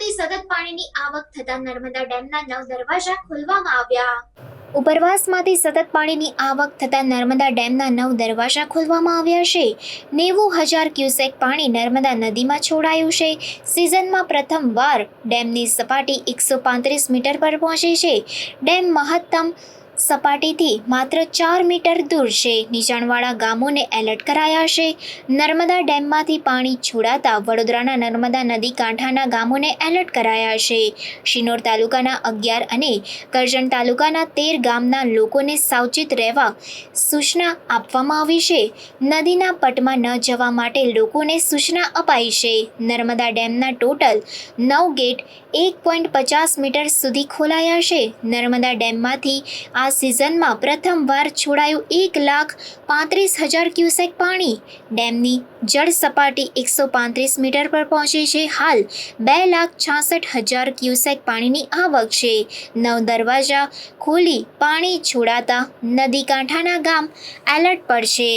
ઉપરવાસમાંથી સતત પાણીની આવક થતા નર્મદા ડેમના નવ દરવાજા ખોલવામાં આવ્યા. ઉપરવાસમાંથી સતત પાણીની આવક થતા નર્મદા ડેમના નવ દરવાજા ખોલવામાં આવ્યા છે. નેવું હજાર ક્યુસેક પાણી નર્મદા નદીમાં છોડાયું છે. સિઝનમાં પ્રથમવાર ડેમની સપાટી એકસો પાંત્રીસ મીટર પર પહોંચી છે. ડેમ મહત્તમ સપાટીથી માત્ર ચાર મીટર દૂર છે. નીચાણવાળા ગામોને એલર્ટ કરાયા છે. નર્મદા ડેમમાંથી પાણી છોડાતા વડોદરાના નર્મદા નદી કાંઠાના ગામોને એલર્ટ કરાયા છે. શિનોર તાલુકાના અગિયાર અને કરજણ તાલુકાના તેર ગામના લોકોને સાવચેત રહેવા સૂચના આપવામાં આવી છે. નદીના પટમાં ન જવા માટે લોકોને સૂચના અપાઈ છે. નર્મદા ડેમના ટોટલ નવ ગેટ એક પોઈન્ટ પચાસ મીટર સુધી ખોલાયા છે. નર્મદા ડેમમાંથી આ સિઝનમાં પ્રથમવાર છોડાયું એક લાખ પાંત્રીસ હજાર ક્યુસેક પાણી. ડેમની જળ સપાટી એકસો પાંત્રીસ મીટર પર પહોંચી છે. હાલ બે લાખ છાસઠ હજાર ક્યુસેક પાણીની આવક છે. નવ દરવાજા ખોલી પાણી છોડાતા નદી કાંઠાના ગામ એલર્ટ પર છે